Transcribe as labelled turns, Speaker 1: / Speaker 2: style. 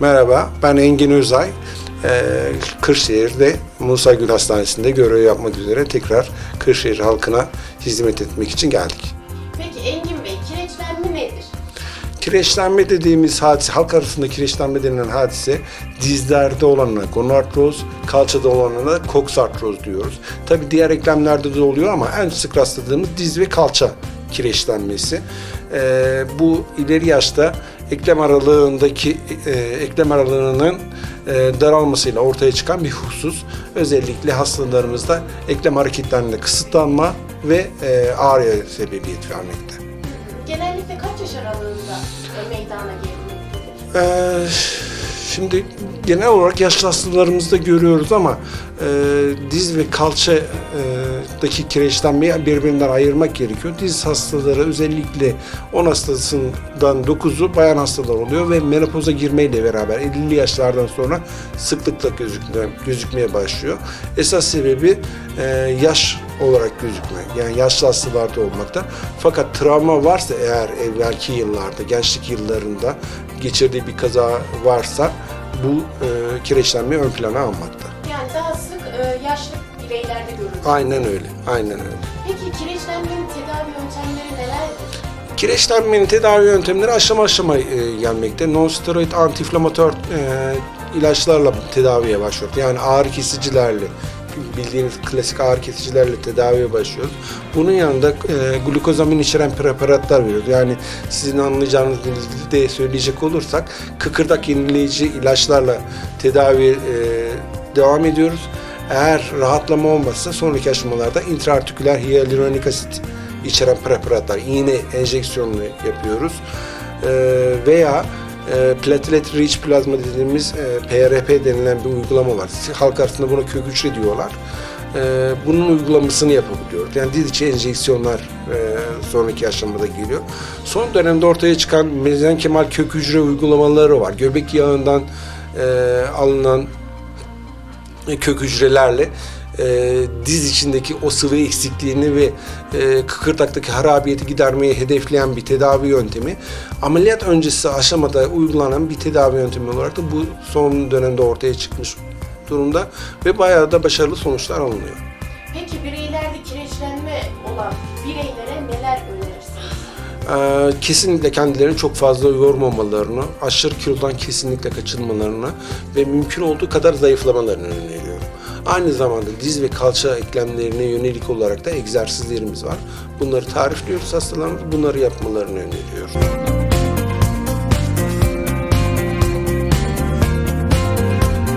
Speaker 1: Merhaba, ben Engin Özay. Ee, Kırşehir'de Musa Gül Hastanesi'nde görev yapmak üzere tekrar Kırşehir halkına hizmet etmek için geldik.
Speaker 2: Peki Engin Bey, kireçlenme nedir?
Speaker 1: Kireçlenme dediğimiz hadise, halk arasında kireçlenme denilen hadise dizlerde olanına gonartroz, kalçada olanına koksartroz diyoruz. Tabi diğer eklemlerde de oluyor ama en sık rastladığımız diz ve kalça kireçlenmesi. Ee, bu ileri yaşta eklem aralığındaki e, eklem aralığının e, daralmasıyla ortaya çıkan bir husus. Özellikle hastalarımızda eklem hareketlerinde kısıtlanma ve e, ağrıya sebebiyet vermekte.
Speaker 2: Genellikle kaç yaş aralığında e, meydana gelmektedir?
Speaker 1: Ee, şimdi genel olarak yaşlı hastalarımızda görüyoruz ama e, diz ve kalçadaki kireçlenmeyi birbirinden ayırmak gerekiyor. Diz hastaları özellikle 10 hastasından 9'u bayan hastalar oluyor ve menopoza girmeyle beraber 50'li yaşlardan sonra sıklıkla gözükmeye, gözükmeye başlıyor. Esas sebebi e, yaş olarak gözükme. Yani yaşlı hastalarda olmakta. Fakat travma varsa eğer evvelki yıllarda, gençlik yıllarında geçirdiği bir kaza varsa bu e, kireçlenme ön plana almakta.
Speaker 2: Yani daha sık e, yaşlı bireylerde görülür.
Speaker 1: Aynen öyle, aynen öyle.
Speaker 2: Peki kireçlenmenin tedavi yöntemleri nelerdir?
Speaker 1: Kireçlenmenin tedavi yöntemleri aşama aşama e, gelmekte. Non-steroid antiinflamatör e, ilaçlarla tedaviye başlıyor. Yani ağrı kesicilerle, bildiğiniz klasik ağrı kesicilerle tedaviye başlıyoruz. Bunun yanında e, glukozamin içeren preparatlar veriyoruz. Yani sizin anlayacağınız dilde söyleyecek olursak kıkırdak yenileyici ilaçlarla tedavi e, devam ediyoruz. Eğer rahatlama olmazsa sonraki aşamalarda intraartiküler hyaluronik asit içeren preparatlar, iğne enjeksiyonunu yapıyoruz. Ee, veya e, platelet rich plazma dediğimiz e, PRP denilen bir uygulama var. Halk arasında buna kök hücre diyorlar. Ee, bunun uygulamasını yapabiliyoruz. Yani diz içi enjeksiyonlar e, sonraki aşamada geliyor. Son dönemde ortaya çıkan mezenkemal kök hücre uygulamaları var. Göbek yağından e, alınan kök hücrelerle e, diz içindeki o sıvı eksikliğini ve e, kıkırdaktaki harabiyeti gidermeyi hedefleyen bir tedavi yöntemi. Ameliyat öncesi aşamada uygulanan bir tedavi yöntemi olarak da bu son dönemde ortaya çıkmış durumda ve bayağı da başarılı sonuçlar alınıyor.
Speaker 2: Peki bireylerde kireçlenme olan bireylere neler önerirsiniz?
Speaker 1: Ee, kesinlikle kendilerini çok fazla yormamalarını, aşırı kilodan kesinlikle kaçınmalarını ve mümkün olduğu kadar zayıflamalarını öneriyorum. Aynı zamanda diz ve kalça eklemlerine yönelik olarak da egzersizlerimiz var. Bunları tarifliyoruz hastalarımız, bunları yapmalarını öneriyoruz.